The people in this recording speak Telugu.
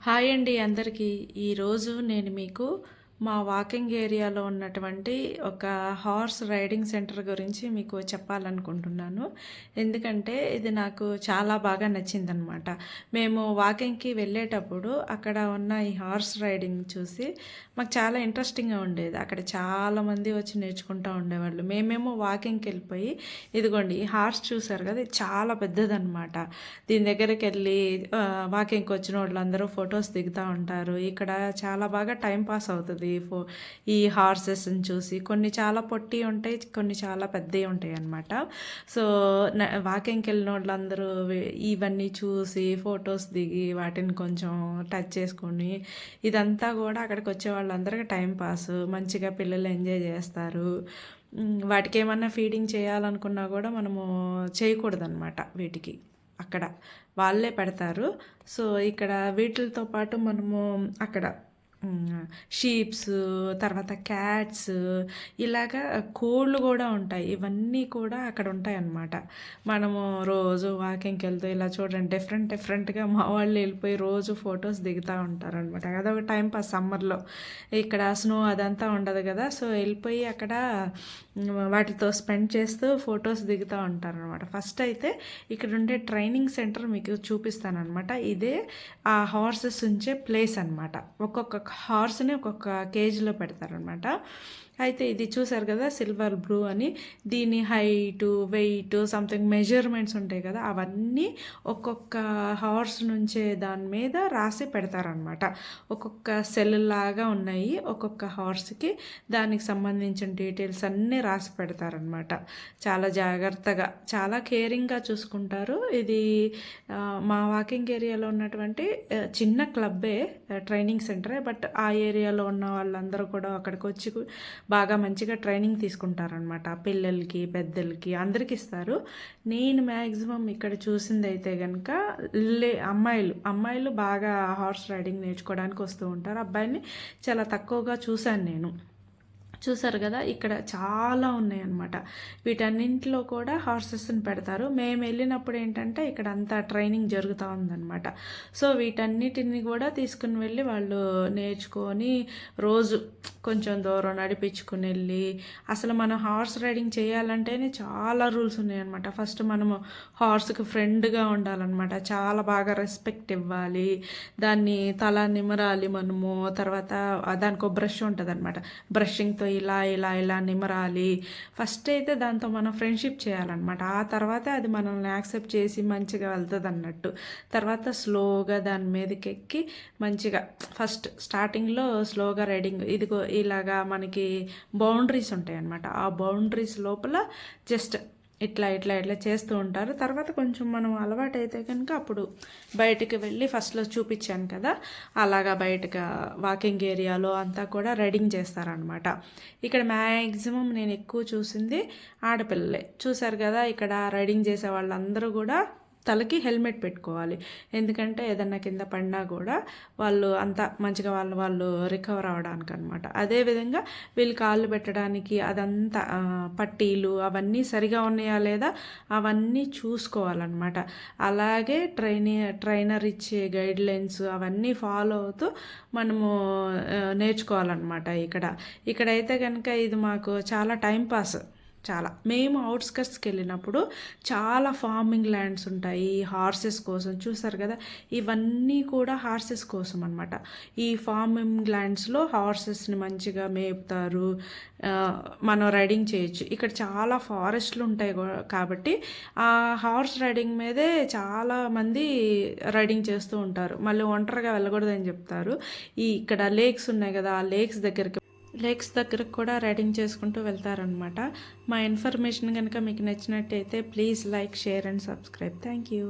హాయ్ అండి అందరికీ. ఈరోజు నేను మీకు మా వాకింగ్ ఏరియాలో ఉన్నటువంటి ఒక హార్స్ రైడింగ్ సెంటర్ గురించి మీకు చెప్పాలనుకుంటున్నాను. ఎందుకంటే ఇది నాకు చాలా బాగా నచ్చిందనమాట మేము వాకింగ్కి వెళ్ళేటప్పుడు అక్కడ ఉన్న ఈ హార్స్ రైడింగ్ చూసి మాకు చాలా ఇంట్రెస్టింగ్గా ఉండేది. అక్కడ చాలామంది వచ్చి నేర్చుకుంటూ ఉండేవాళ్ళు. మేమేమో వాకింగ్కి వెళ్ళిపోయి ఇదిగోండి ఈ హార్స్ చూసారు కదా ఇది చాలా పెద్దదన్నమాట. దీని దగ్గరికి వెళ్ళి వాకింగ్కి వచ్చిన వాళ్ళందరూ ఫొటోస్ దిగుతూ ఉంటారు. ఇక్కడ చాలా బాగా టైం పాస్ అవుతుంది. ఈ ఫో ఈ హార్సెస్ని చూసి కొన్ని చాలా పొట్టి ఉంటాయి కొన్ని చాలా పెద్దవి ఉంటాయి అన్నమాట. సో వాకింగ్కి వెళ్ళిన వాళ్ళందరూ ఇవన్నీ చూసి ఫొటోస్ దిగి వాటిని కొంచెం టచ్ చేసుకొని ఇదంతా కూడా అక్కడికి వచ్చే వాళ్ళందరికీ టైం పాస్ మంచిగా పిల్లలు ఎంజాయ్ చేస్తారు. వాటికి ఏమన్నా ఫీడింగ్ చేయాలనుకున్నా కూడా మనము చేయకూడదన్నమాట వీటికి. అక్కడ వాళ్ళే పెడతారు. సో ఇక్కడ వీటితో పాటు మనము అక్కడ షీప్స్ తర్వాత క్యాట్స్ ఇలాగా కోళ్ళు కూడా ఉంటాయి. ఇవన్నీ కూడా అక్కడ ఉంటాయి అన్నమాట మనము రోజు వాకింగ్కి వెళ్తూ ఇలా చూడండి డిఫరెంట్ డిఫరెంట్గా మా వాళ్ళు వెళ్ళిపోయి రోజు ఫొటోస్ దిగుతూ ఉంటారనమాట అదొక టైం పాస్ సమ్మర్లో. ఇక్కడ స్నో అదంతా ఉండదు కదా సో వెళ్ళిపోయి అక్కడ వాటితో స్పెండ్ చేస్తూ ఫొటోస్ దిగుతూ ఉంటారనమాట ఫస్ట్ అయితే ఇక్కడ ఉండే ట్రైనింగ్ సెంటర్ మీకు చూపిస్తానమాట ఇదే ఆ హార్సెస్ ఉంచే ప్లేస్ అనమాట ఒక్కొక్క హార్స్ని ఒక్కొక్క కేజీలో పెడతారనమాట అయితే ఇది చూసారు కదా సిల్వర్ బ్లూ అని. దీని హైట్ వెయిట్ సంథింగ్ మెజర్మెంట్స్ ఉంటాయి కదా అవన్నీ ఒక్కొక్క హార్స్ నుంచే దాని మీద రాసి పెడతారనమాట ఒక్కొక్క సెల్ లాగా ఉన్నాయి ఒక్కొక్క హార్స్కి. దానికి సంబంధించిన డీటెయిల్స్ అన్నీ రాసి పెడతారనమాట చాలా జాగ్రత్తగా చాలా కేరింగ్గా చూసుకుంటారు. ఇది మా వాకింగ్ ఏరియాలో ఉన్నటువంటి చిన్న క్లబ్బే ట్రైనింగ్ సెంటరే. బట్ బట్ ఆ ఏరియాలో ఉన్న వాళ్ళందరూ కూడా అక్కడికి వచ్చి బాగా మంచిగా ట్రైనింగ్ తీసుకుంటారనమాట పిల్లలకి పెద్దలకి అందరికి ఇస్తారు. నేను మ్యాక్సిమం ఇక్కడ చూసింది అయితే కనుక లే అమ్మాయిలు అమ్మాయిలు బాగా హార్స్ రైడింగ్ నేర్చుకోవడానికి వస్తూ ఉంటారు. అబ్బాయిని చాలా తక్కువగా చూశాను నేను. చూసారు కదా ఇక్కడ చాలా ఉన్నాయి అన్నమాట వీటన్నింటిలో కూడా హార్సెస్ని పెడతారు. మేము వెళ్ళినప్పుడు ఏంటంటే ఇక్కడ అంతా ట్రైనింగ్ జరుగుతూ ఉందన్నమాట. సో వీటన్నిటిని కూడా తీసుకుని వెళ్ళి వాళ్ళు నేర్చుకొని రోజు కొంచెం దూరం నడిపించుకుని వెళ్ళి అసలు మనం హార్స్ రైడింగ్ చేయాలంటేనే చాలా రూల్స్ ఉన్నాయన్నమాట. ఫస్ట్ మనము హార్స్కి ఫ్రెండ్గా ఉండాలన్నమాట. చాలా బాగా రెస్పెక్ట్ ఇవ్వాలి. దాన్ని తల నిమరాలి మనము. తర్వాత దానికి ఒక బ్రష్ ఉంటుంది అనమాట బ్రషింగ్తో ఇలా ఇలా ఇలా నిమరాలి. ఫస్ట్ అయితే దాంతో మనం ఫ్రెండ్షిప్ చేయాలన్నమాట. ఆ తర్వాత అది మనల్ని యాక్సెప్ట్ చేసి మంచిగా వెళ్తుంది అన్నట్టు తర్వాత స్లోగా దాని మీదకి ఎక్కి మంచిగా ఫస్ట్ స్టార్టింగ్లో స్లోగా రైడింగ్ ఇదిగో ఇలాగా మనకి బౌండరీస్ ఉంటాయి అన్నమాట ఆ బౌండరీస్ లోపల జస్ట్ ఇట్లా ఇట్లా ఇట్లా చేస్తూ ఉంటారు. తర్వాత కొంచెం మనం అలవాటైతే కనుక అప్పుడు బయటికి వెళ్ళి ఫస్ట్లో చూపించాను కదా అలాగా బయటకు వాకింగ్ ఏరియాలో అంతా కూడా రైడింగ్ చేస్తారనమాట. ఇక్కడ మ్యాక్సిమం నేను ఎక్కువ చూసింది ఆడపిల్లలే. చూసారు కదా ఇక్కడ రైడింగ్ చేసే వాళ్ళందరూ కూడా తలకి హెల్మెట్ పెట్టుకోవాలి. ఎందుకంటే ఏదన్నా కింద పడినా కూడా వాళ్ళు అంత మంచిగా వాళ్ళు వాళ్ళు రికవర్ అవ్వడానికి అనమాట అదేవిధంగా వీళ్ళు కాళ్ళు పెట్టడానికి అదంతా పట్టీలు అవన్నీ సరిగా ఉన్నాయా లేదా అవన్నీ చూసుకోవాలన్నమాట అలాగే ట్రైనింగ్ ట్రైనర్ ఇచ్చే గైడ్ లైన్స్ అవన్నీ ఫాలో అవుతూ మనము నేర్చుకోవాలన్నమాట ఇక్కడ. ఇక్కడైతే కనుక ఇది మాకు చాలా టైం పాస్. చాలా. మేము అవుట్స్కట్స్కి వెళ్ళినప్పుడు చాలా ఫార్మింగ్ ల్యాండ్స్ ఉంటాయి హార్సెస్ కోసం చూసారు కదా? ఇవన్నీ కూడా హార్సెస్ కోసం అనమాట ఈ ఫార్మింగ్ ల్యాండ్స్లో హార్సెస్ని మంచిగా మేపుతారు మనం రైడింగ్ చేయొచ్చు. ఇక్కడ చాలా ఫారెస్ట్లు ఉంటాయి కాబట్టి ఆ హార్స్ రైడింగ్ మీదే చాలా మంది రైడింగ్ చేస్తూ ఉంటారు. మళ్ళీ ఒంటరిగా వెళ్ళకూడదని చెప్తారు. ఈ ఇక్కడ లేక్స్ ఉన్నాయి కదా ఆ లేక్స్ దగ్గరికి లేక్స్ దగ్గరకు కూడా రైడింగ్ చేసుకుంటూ వెళ్తారనమాట మా ఇన్ఫర్మేషన్ కనుక మీకు నచ్చినట్టయితే please like share and subscribe. Thank you.